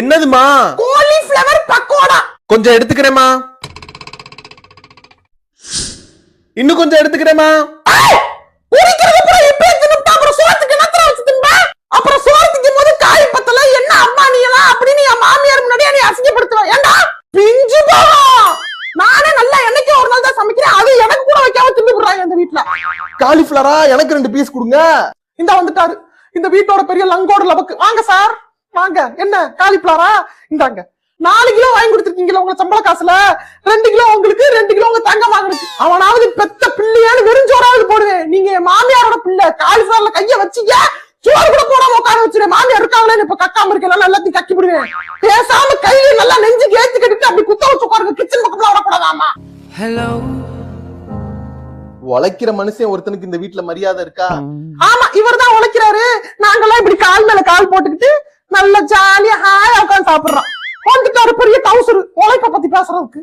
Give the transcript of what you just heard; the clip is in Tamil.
என்னதுமா? காலிஃபிளவர் பக்கோடா. கொஞ்சம் எடுத்துக்கிறேமா இன்னும் கொஞ்சம் எடுத்துக்கிறேமா அப்புறம் சோத்துக்கு போது காய் பத்தல என்ன அம்மா நீ எல்லாம்? அப்படின்னு என் மாமியார் முன்னாடியே நீ அசிங்கப்படுத்துவ ஏண்டா? பிஞ்சு போகும் நானே நல்லா என்னைக்கு ஒரு நாள் தான் சமைக்கிறேன். அது எனக்கு கூட வைக்காம தின்னு போடுறாங்க இந்த வீட்டுல காலிஃபிளவரா எனக்கு ரெண்டு பீஸ் கொடுங்க. இந்த வந்துட்டாரு. இந்த வீட்டோட பெரிய லங்கோட லபக்கு. வாங்க சார். வாங்க. என்ன? காலிஃபிளவரா இந்தாங்க. நாலு கிலோ வாங்கி கொடுத்துருக்கீங்களா உங்க சம்பள காசுல? ரெண்டு கிலோ உங்களுக்கு ரெண்டு கிலோ உங்க தங்க வாங்கினுக்கு அவனாவது பெத்த பிள்ளையான்னு வெறிஞ்சோராவது போடுவேன் நீங்க மாமியாரோட பிள்ளை. காலிஃபிளவர்ல கைய வச்சீங்க சோறு கூட போடாம உட்கார வச்சிருவேன் மாமியார் இருக்காங்களே இப்ப கக்காம இருக்கல எல்லாத்தையும் கக்கி விடுவேன். பேசாம கையில நல்லா நெஞ்சு ஏத்தி கட்டிட்டு அப்படி குத்த வச்சு உட்காருங்க. கிச்சன் பக்கத்துல வரக்கூடாதாமா? உழைக்கிற மனுஷன் ஒருத்தனுக்கு இந்த வீட்ல மரியாதை இருக்கா? ஆமா இவர்தான் உழைக்கிறாரு. சாப்பிடுறான். வந்துட்டாரு பெரிய தவசரு உழைப்ப பத்தி பேசுறதுக்கு.